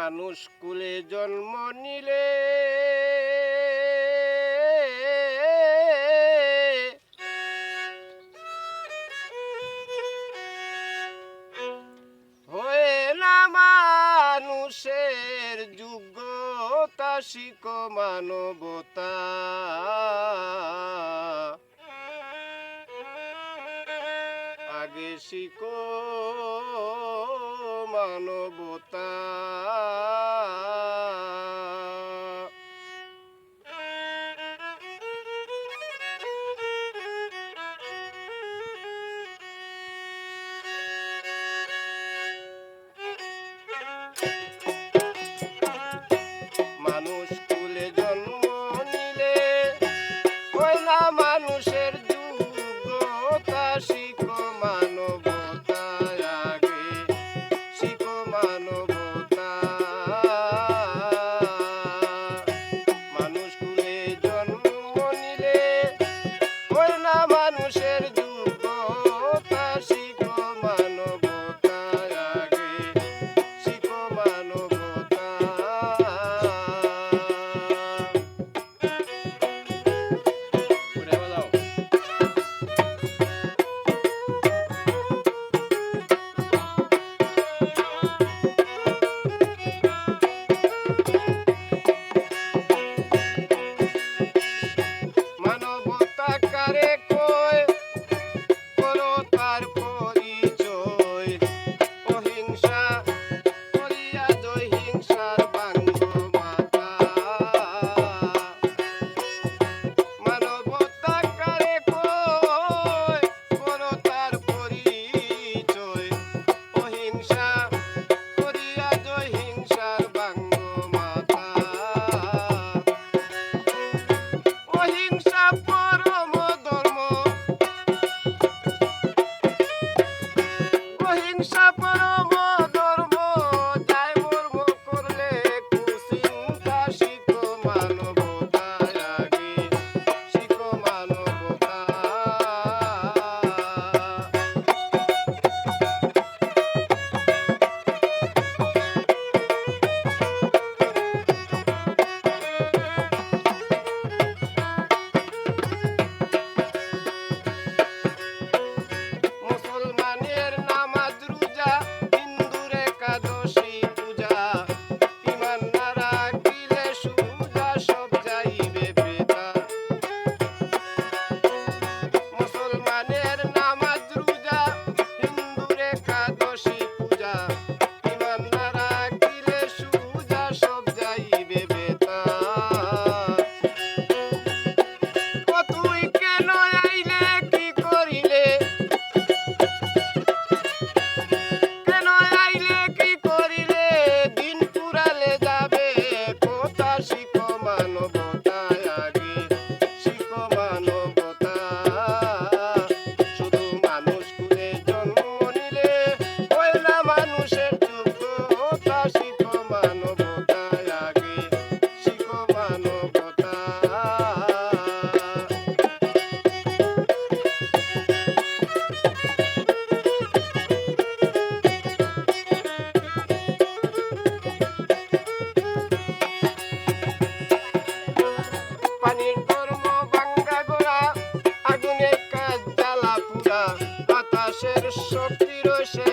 মানুষ কুলে জন্ম নিলে। হয়ে না মানুষের যোগ্যতা শিক মানবতা। আগে শিক মানব মানুষ I don't Hiroshi.